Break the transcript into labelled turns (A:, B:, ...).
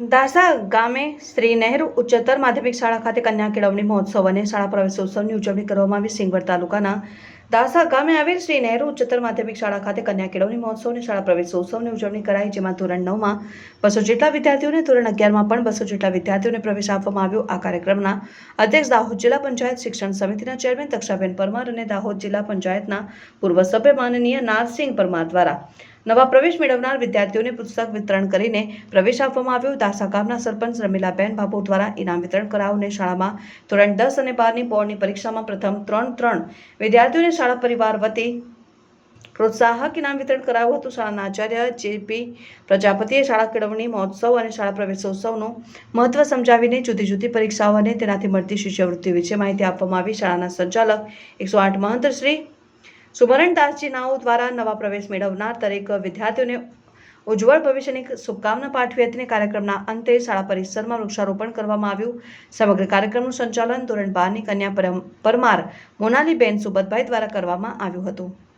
A: દાસા ગામે શ્રી નહેરુ ઉચ્ચતર માધ્યમિક શાળા ખાતે કન્યા કેળવણી મહોત્સવ અને શાળા પ્રવેશોત્સવની ઉજવણી કરવામાં આવી. સિંગવડ તાલુકાના દાસા ગામે આવેલ શ્રી નહેરુ ઉચ્ચતર માધ્યમિક શાળા ખાતે કન્યા કેળવણી મહોત્સવ અને શાળા પ્રવેશોત્સવની ઉજવણી કરાઈ, જેમાં ધોરણ નવમાં બસો જેટલા વિદ્યાર્થીઓને, ધોરણ અગિયારમાં પણ બસો જેટલા વિદ્યાર્થીઓને પ્રવેશ આપવામાં આવ્યો. આ કાર્યક્રમના અધ્યક્ષ દાહોદ જિલ્લા પંચાયત શિક્ષણ સમિતિના ચેરમેન તક્ષાબેન પરમાર અને દાહોદ જિલ્લા પંચાયતના પૂર્વ સભ્ય માનનીય નારસિંહ પરમાર દ્વારા નવા પ્રવેશ મેળવનાર વિદ્યાર્થીઓને પુસ્તક વિતરણ કરીને પ્રવેશ આપવામાં આવ્યો. દાસા ગામના સરપંચ રમીલાબેન બાપુ દ્વારા ઇનામ વિતરણ કરાવને શાળામાં ધોરણ દસ અને બારની બોર્ડની પરીક્ષામાં પ્રથમ ત્રણ ત્રણ વિદ્યાર્થીઓને શાળા પરિવાર વતી પ્રોત્સાહક ઇનામ વિતરણ કરાયું હતું. શાળાના આચાર્ય જેપી પ્રજાપતિએ શાળા કેળવણી, મહોત્સવ અને શાળા પ્રવેશોત્સવનું મહત્વ સમજાવીને જુદી જુદી પરીક્ષાઓ અને તેનાથી મળતી શિષ્યવૃત્તિ વિશે માહિતી આપવામાં આવી. શાળાના સંચાલક એકસો આઠ મહંત શ્રી સુમરણદાસજી નાઓ દ્વારા નવા પ્રવેશ મેળવનાર દરેક વિદ્યાર્થીઓને ઉજ્જવળ ભવિષ્યની શુભકામના પાઠવી હતી કાર્યક્રમના અંતે શાળા પરિસરમાં વૃક્ષારોપણ કરવામાં આવ્યું. સમગ્ર કાર્યક્રમનું સંચાલન ધોરણ બારની કન્યા પરમ- પરમાર મોનાલીબેન સુબતભાઈ દ્વારા કરવામાં આવ્યું હતું.